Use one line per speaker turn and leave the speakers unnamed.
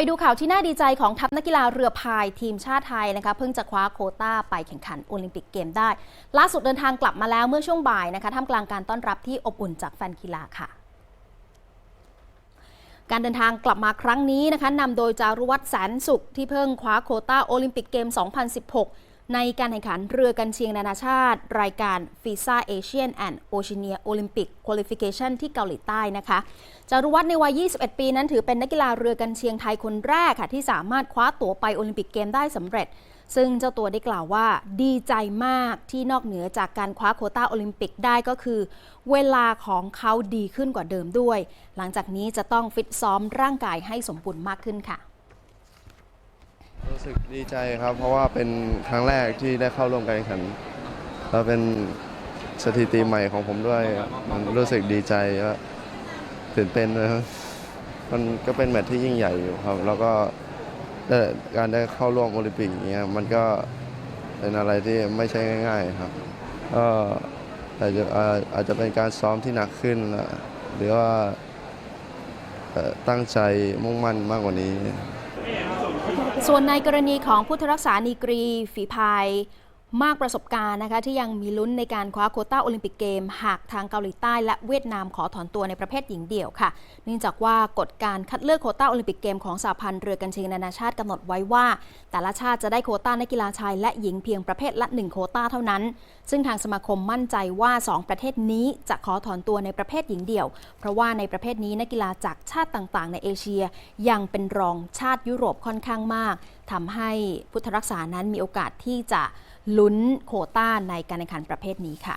ไปดูข่าวที่น่าดีใจของทัพนักกีฬาเรือพายทีมชาติไทยนะคะเพิ่งจะคว้าโคต้าไปแข่งขันโอลิมปิกเกมได้ ล่าสุดเดินทางกลับมาแล้วเมื่อช่วงบ่ายนะคะท่ามกลางการต้อนรับที่อบอุ่นจากแฟนกีฬาค่ะการเดินทางกลับมาครั้งนี้นะคะนำโดยจารุวัฒน์แสนสุขที่เพิ่งคว้าโคต้าโอลิมปิกเกม 2016 ในการแข่งขันเรือกันเชียงนานาชาติ รายการ FISA Asian and Oceania Olympic Qualification ที่เกาหลีใต้นะคะจารุวัฒน์ในวัย 21 ปีนั้นถือเป็นนักกีฬาเรือกันเชียงไทยคนแรกค่ะ ที่สามารถคว้าตั๋วไปโอลิมปิกเกมได้สำเร็จ ซึ่งเจ้าตัวได้กล่าวว่าดีใจมากที่นอกเหนือจากการคว้าโคต้าโอลิมปิกได้ก็คือ เวลาของเขาดีขึ้นกว่าเดิมด้วย หลังจากนี้จะต้องฟิตซ้อมร่างกายให้สมบูรณ์มากขึ้นค่ะ
รู้สึกดีใจครับ เพราะว่าเป็นครั้งแรกที่ได้เข้าร่วมการแข่งขันแล้วเป็นสถิติใหม่ของผมด้วยมันรู้สึกดีใจและตื่นเต้นนะครับมันก็เป็นแมตช์ที่ยิ่งใหญ่อยู่ครับ แล้วก็การได้เข้าร่วมโอลิมปิกอย่างเงี้ยมันก็เป็นอะไรที่ไม่ใช่ง่ายๆครับก็อาจจะอาจจะเป็นการซ้อมที่หนักขึ้น หรือว่าตั้งใจมุ่งมั่นมากกว่านี้
ส่วนในกรณีของพุทธรักษานีกรี ฝีภาย มากประสบการณ์นะคะที่ยังมีลุ้นในการคว้าโคต้าโอลิมปิกเกม หากทางเกาหลีใต้และเวียดนามขอถอนตัวในประเภทหญิงเดี่ยวค่ะ เนื่องจากว่ากฎการคัดเลือกโคต้าโอลิมปิกเกมของสหพันธ์เรือกันเชียงนานาชาติกำหนดไว้ว่า แต่ละชาติจะได้โคต้านักกีฬาชายและหญิงเพียงประเภทละ1โคต้าเท่านั้น ซึ่งทางสมาคมมั่นใจว่า 2 ประเทศนี้จะขอถอนตัวในประเภทหญิงเดี่ยว เพราะว่าในประเภทนี้นักกีฬาจากชาติต่างๆ ในเอเชีย ยังเป็นรองชาติยุโรปค่อนข้างมากทำให้พุทธรักษานั้นมีโอกาสที่จะ ลุ้นโคต้าในการแข่งขันประเภทนี้ค่ะ